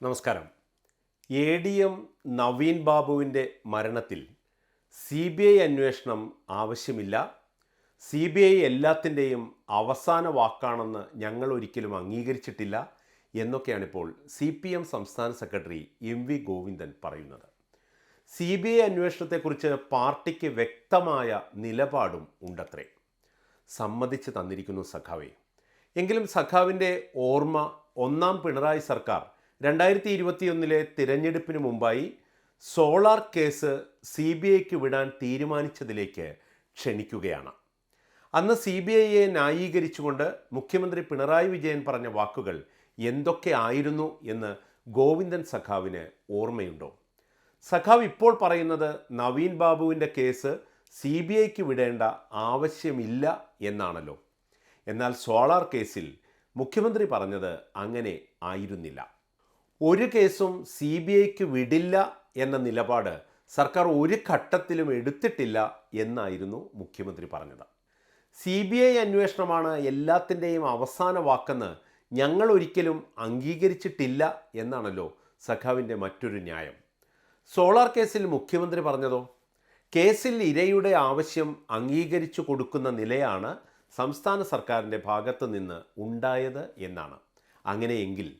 നമസ്കാരം. A D M Naveen ബാബുവിന്റെ മരണത്തിൽ സി ബി ഐ അന്വേഷണം ആവശ്യമില്ല. സി ബി ഐ എല്ലാത്തിന്റെയും അവസാന വാക്കാണെന്ന് ഞങ്ങൾ ഒരിക്കലും അംഗീകരിച്ചിട്ടില്ല എന്നൊക്കെയാണിപ്പോൾ സി പി എം സംസ്ഥാന സെക്രട്ടറി എം വി ഗോവിന്ദൻ പറയുന്നത്. സി ബി ഐ അന്വേഷണത്തെക്കുറിച്ച് പാർട്ടിക്ക് വ്യക്തമായ നിലപാടും ഉണ്ടത്രേ. സമ്മതിച്ച് തന്നിരിക്കുന്നു സഖാവെ. എങ്കിലും സഖാവിന്റെ ഓർമ്മ ഒന്നാം പിണറായി സർക്കാർ രണ്ടായിരത്തി ഇരുപത്തിയൊന്നിലെ തിരഞ്ഞെടുപ്പിന് മുമ്പായി സോളാർ കേസ് സി ബി ഐക്ക് വിടാൻ തീരുമാനിച്ചതിലേക്ക് ക്ഷണിക്കുകയാണ്. അന്ന് സി ബി ഐയെ ന്യായീകരിച്ചുകൊണ്ട് മുഖ്യമന്ത്രി പിണറായി വിജയൻ പറഞ്ഞ വാക്കുകൾ എന്തൊക്കെ ആയിരുന്നു എന്ന് ഗോവിന്ദൻ സഖാവിന് ഓർമ്മയുണ്ടോ? സഖാവ് ഇപ്പോൾ പറയുന്നത് നവീൻ ബാബുവിന്റെ കേസ് സി ബി ഐക്ക് വിടേണ്ട ആവശ്യമില്ല എന്നാണല്ലോ. എന്നാൽ സോളാർ കേസിൽ മുഖ്യമന്ത്രി പറഞ്ഞത് അങ്ങനെ ആയിരുന്നില്ല. ഒരു കേസും സി ബി ഐക്ക് വിടില്ല എന്ന നിലപാട് സർക്കാർ ഒരു ഘട്ടത്തിലും എടുത്തിട്ടില്ല എന്നായിരുന്നു മുഖ്യമന്ത്രി പറഞ്ഞത്. സി ബി ഐ അന്വേഷണമാണ് എല്ലാത്തിന്റെയും അവസാന വാക്കെന്ന് ഞങ്ങൾ ഒരിക്കലും അംഗീകരിച്ചിട്ടില്ല എന്നാണല്ലോ സഖാവിന്റെ മറ്റൊരു ന്യായം. സോളാർ കേസിൽ മുഖ്യമന്ത്രി പറഞ്ഞതോ? കേസിൽ ഇരയുടെ ആവശ്യം അംഗീകരിച്ചു കൊടുക്കുന്ന നിലയാണ് സംസ്ഥാന സർക്കാരിന്റെ ഭാഗത്ത് നിന്ന് ഉണ്ടായത് എന്നാണ്. അങ്ങനെയെങ്കിൽ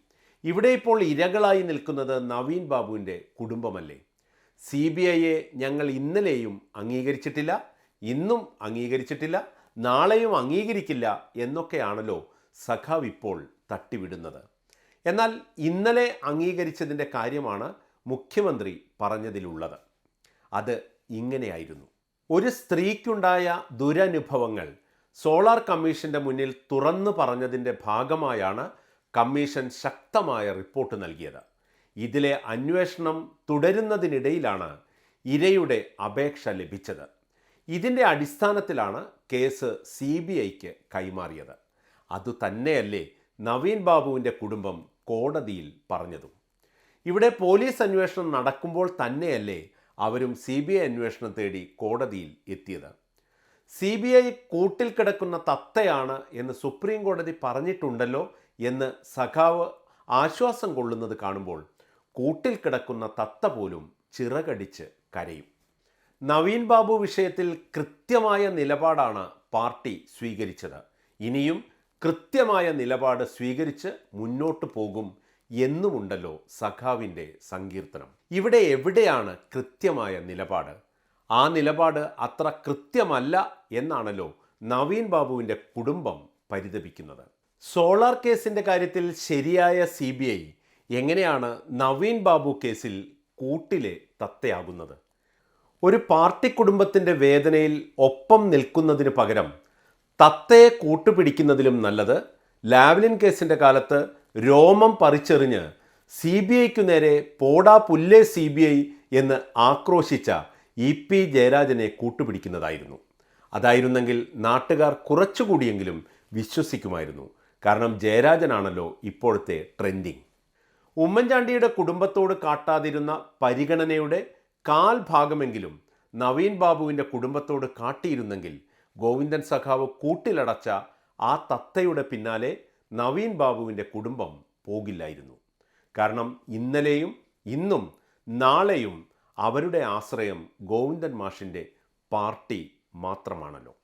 ഇവിടെ ഇപ്പോൾ ഇരകളായി നിൽക്കുന്നത് നവീൻ ബാബുവിന്റെ കുടുംബമല്ലേ? സി ബി ഐയെ ഞങ്ങൾ ഇന്നലെയും അംഗീകരിച്ചിട്ടില്ല ഇന്നും അംഗീകരിച്ചിട്ടില്ല നാളെയും അംഗീകരിക്കില്ല എന്നൊക്കെയാണല്ലോ സഖാവ് ഇപ്പോൾ തട്ടിവിടുന്നത്. എന്നാൽ ഇന്നലെ അംഗീകരിച്ചതിന്റെ കാര്യമാണ് മുഖ്യമന്ത്രി പറഞ്ഞതിലുള്ളത്. അത് ഇങ്ങനെയായിരുന്നു. ഒരു സ്ത്രീക്കുണ്ടായ ദുരനുഭവങ്ങൾ സോളാർ കമ്മീഷന്റെ മുന്നിൽ തുറന്നു പറഞ്ഞതിന്റെ ഭാഗമായാണ് കമ്മീഷൻ ശക്തമായ റിപ്പോർട്ട് നൽകിയത്. ഇതിലെ അന്വേഷണം തുടരുന്നതിനിടയിലാണ് ഇരയുടെ അപേക്ഷ ലഭിച്ചത്. ഇതിന്റെ അടിസ്ഥാനത്തിലാണ് കേസ് സി ബി ഐക്ക് കൈമാറിയത് അതുതന്നെയല്ലേ നവീൻ ബാബുവിന്റെ കുടുംബം കോടതിയിൽ പറഞ്ഞതും. ഇവിടെ പോലീസ് അന്വേഷണം നടക്കുമ്പോൾ തന്നെയല്ലേ അവരും സി ബി ഐ അന്വേഷണം തേടി കോടതിയിൽ എത്തിയത്. സി ബി ഐ കൂട്ടിൽ കിടക്കുന്ന തത്തയാണ് എന്ന് സുപ്രീം കോടതി പറഞ്ഞിട്ടുണ്ടല്ലോ എന്ന് സഖാവ് ആശ്വാസം കൊള്ളുന്നത് കാണുമ്പോൾ കൂട്ടിൽ കിടക്കുന്ന തത്ത പോലും ചിറകടിച്ച് കരയും. നവീൻ ബാബു വിഷയത്തിൽ കൃത്യമായ നിലപാടാണ് പാർട്ടി സ്വീകരിച്ചത്. ഇനിയും കൃത്യമായ നിലപാട് സ്വീകരിച്ച് മുന്നോട്ട് പോകും എന്നുമുണ്ടല്ലോ സഖാവിന്റെ സങ്കീർത്തനം. ഇവിടെ എവിടെയാണ് കൃത്യമായ നിലപാട്? ആ നിലപാട് അത്ര കൃത്യമല്ല എന്നാണല്ലോ നവീൻ ബാബുവിന്റെ കുടുംബം പരിതപിക്കുന്നത്. സോളാർ കേസിന്റെ കാര്യത്തിൽ ശരിയായ സി ബി ഐ എങ്ങനെയാണ് നവീൻ ബാബു കേസിൽ കൂട്ടിലെ തത്തയാകുന്നത്? ഒരു പാർട്ടി കുടുംബത്തിന്റെ വേദനയിൽ ഒപ്പം നിൽക്കുന്നതിന് പകരം തത്തയെ കൂട്ടുപിടിക്കുന്നതിലും നല്ലത് ലാവ്ലിൻ കേസിന്റെ കാലത്ത് രോമം പറിച്ചെറിഞ്ഞ് സി ബി ഐക്കു നേരെ പോടാ പുല്ലേ സി ബി ഐ എന്ന് ആക്രോശിച്ച ഇ പി ജയരാജനെ കൂട്ടുപിടിക്കുന്നതായിരുന്നു. അതായിരുന്നെങ്കിൽ നാട്ടുകാർ കുറച്ചുകൂടിയെങ്കിലും വിശ്വസിക്കുമായിരുന്നു. കാരണം ജയരാജനാണല്ലോ ഇപ്പോഴത്തെ ട്രെൻഡിങ് ഉമ്മൻചാണ്ടിയുടെ കുടുംബത്തോട് കാട്ടാതിരുന്ന പരിഗണനയുടെ കാൽ ഭാഗമെങ്കിലും നവീൻ ബാബുവിന്റെ കുടുംബത്തോട് കാട്ടിയിരുന്നെങ്കിൽ ഗോവിന്ദൻ സഖാവ് കൂട്ടിലടച്ച ആ തത്തയുടെ പിന്നാലെ നവീൻ ബാബുവിന്റെ കുടുംബം പോകില്ലായിരുന്നു. കാരണം ഇന്നലെയും ഇന്നും നാളെയും അവരുടെ ആശ്രയം ഗോവിന്ദൻ മാഷിന്റെ പാർട്ടി മാത്രമാണല്ലോ.